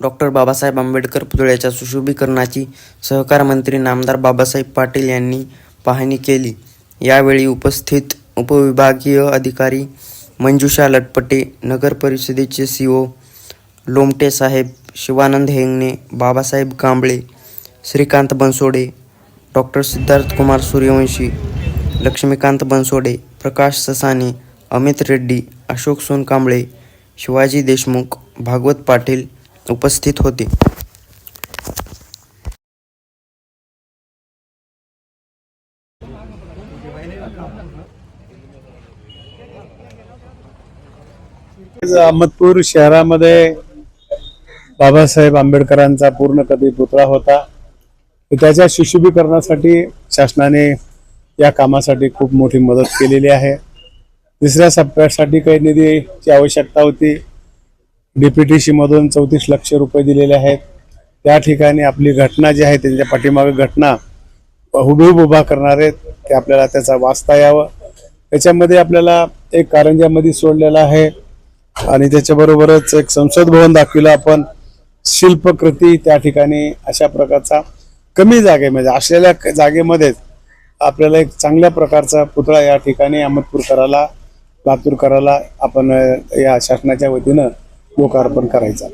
Doctor Babasaheb Ambedkar पुतळ्याच्या सुशोभीकरणाची सहकार मंत्री नामदार बाबासाहेब पाटील यांनी पाहणी केली. यावेळी उपस्थित उपविभागीय अधिकारी मंजुषा लटपटे नगर परिषदेचे सी ओ लोमटे साहेब शिवानंद हेंगणे बाबासाहेब कांबळे श्रीकांत बनसोडे डॉक्टर सिद्धार्थ कुमार सूर्यवंशी लक्ष्मीकांत बनसोडे प्रकाश ससाने अमित रेड्डी अशोक सोनकांबळे शिवाजी देशमुख भागवत पाटील उपस्थित होते. अहमदपूर शहरामध्ये बाबासाहेब आंबेडकरांचा पूर्ण कधी पुतळा होता त्याच्या सुशोभीकरणासाठी शासनाने या कामासाठी खूप मोठी मदत केलेली आहे. तिसऱ्या सप्प्यासाठी काही निधीची आवश्यकता होती. डीपीटीसी मधून चौतीस लक्ष रुपये दिलेले आहेत. त्या ठिकाणी आपली घटना जी आहे त्यांच्या पाठीमागे घटना हुबेहूब उभा करणार आहेत ते आपल्याला त्याचा वाचता यावं. त्याच्यामध्ये आपल्याला एक कारंजामध्ये सोडलेला आहे आणि त्याच्याबरोबरच एक संसद भवन दाखविलं आपण. शिल्पकृती त्या ठिकाणी अशा प्रकारचा कमी जागेमध्ये असलेल्या जागेमध्येच आपल्याला एक चांगल्या प्रकारचा पुतळा या ठिकाणी अहमदपूरकराला लातूरकराला आपण या शासनाच्या वतीनं लोकार्पण करायचा.